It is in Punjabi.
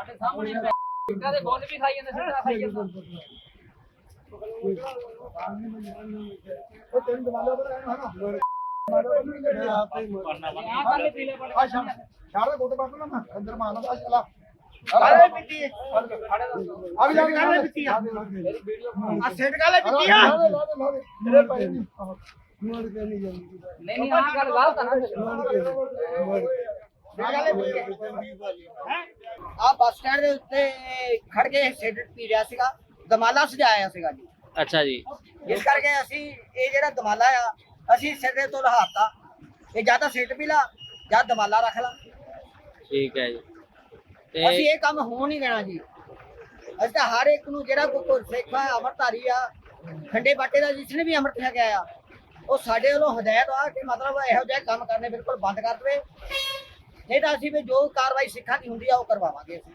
ਸਾਡੇ ਸਾਹਮਣੇ ਪਿੰਡਾਂ ਦੇ ਬੋਲ ਵੀ ਖਾਈ ਜਾਂਦੇ ਸਿੱਧਾ ਖਾਈ ਜਾਂਦਾ। ਉਹ ਤੈਨੂੰ ਦਵਾਲਾ ਪਰ ਰਹਿਣਾ ਹਨਾ ਆ ਕੱਲ ਪੀਲੇ ਬਣ ਆ ਛਾੜ ਛਾੜ ਕੋਟ ਪਾ ਨਾ ਮੈਂ ਅੰਦਰ ਮਾਰਨਾ ਆ ਚਲਾ ਕਾਲੇ ਪਿੱਤੀ ਆ ਵੀ ਜਾ ਕਾਲੇ ਪਿੱਤੀ ਆ। ਮੇਰੀ ਵੀਡੀਓ ਆ। ਸੇਟ ਕਾਲੇ ਪਿੱਤੀ ਆ ਤੇਰੇ ਪੈ ਨਹੀਂ ਮੁੜ ਕੇ ਨਹੀਂ ਜਾਂਦੀ। ਨਹੀਂ ਨਹੀਂ ਆ ਗੱਲ ਗਲਤ ਆ ਨਾ। ਆ ਬੱਸ ਸਟੈਂਡ ਦੇ ਉੱਤੇ ਖੜ ਕੇ ਸੇਟ ਪੀ ਰਿਹਾ ਸੀਗਾ। ਦਮਾਲਾ ਸਜਾਇਆ ਸੀਗਾ ਜੀ। ਅੱਛਾ ਜੀ। ਇਸ ਕਰਕੇ ਅਸੀਂ ਇਹ ਜਿਹੜਾ ਦਮਾਲਾ ਆ ਅਸੀਂ ਸਿਰ ਦੇ ਤੋਂ ਲਹਾਤਾ ਇਹ ਜਾਂ ਤਾਂ ਸਿੱਟ ਪੀ ਲਾ ਜਾਂ ਦਮਾਲਾ ਰੱਖ ਲਾ। ਠੀਕ ਹੈ ਜੀ। ਅਸੀਂ ਤੇ ਇਹ ਕੰਮ ਹੋਣ ਨਹੀਂ ਦੇਣਾ ਜੀ। ਅਸੀਂ ਤਾਂ ਹਰ ਇੱਕ ਨੂੰ ਜਿਹੜਾ ਕੋਈ ਸਿੱਖ ਆ ਅਮਰਧਾਰੀ ਆ ਖੰਡੇ ਬਾਟੇ ਦਾ ਜਿਸਨੇ ਵੀ ਅੰਮ੍ਰਿਤ ਛਕਿਆ ਆ ਉਹ ਸਾਡੇ ਵੱਲੋਂ ਹਦਾਇਤ ਆ ਕਿ ਮਤਲਬ ਇਹੋ ਜਿਹੇ ਕੰਮ ਕਰਨੇ ਬਿਲਕੁਲ ਬੰਦ ਕਰ ਦੇਵੇ। ਨਹੀਂ ਤਾਂ ਅਸੀਂ ਵੀ ਜੋ ਕਾਰਵਾਈ ਸਿੱਖਾਂ ਦੀ ਹੁੰਦੀ ਆ ਉਹ ਕਰਵਾਵਾਂਗੇ ਅਸੀਂ।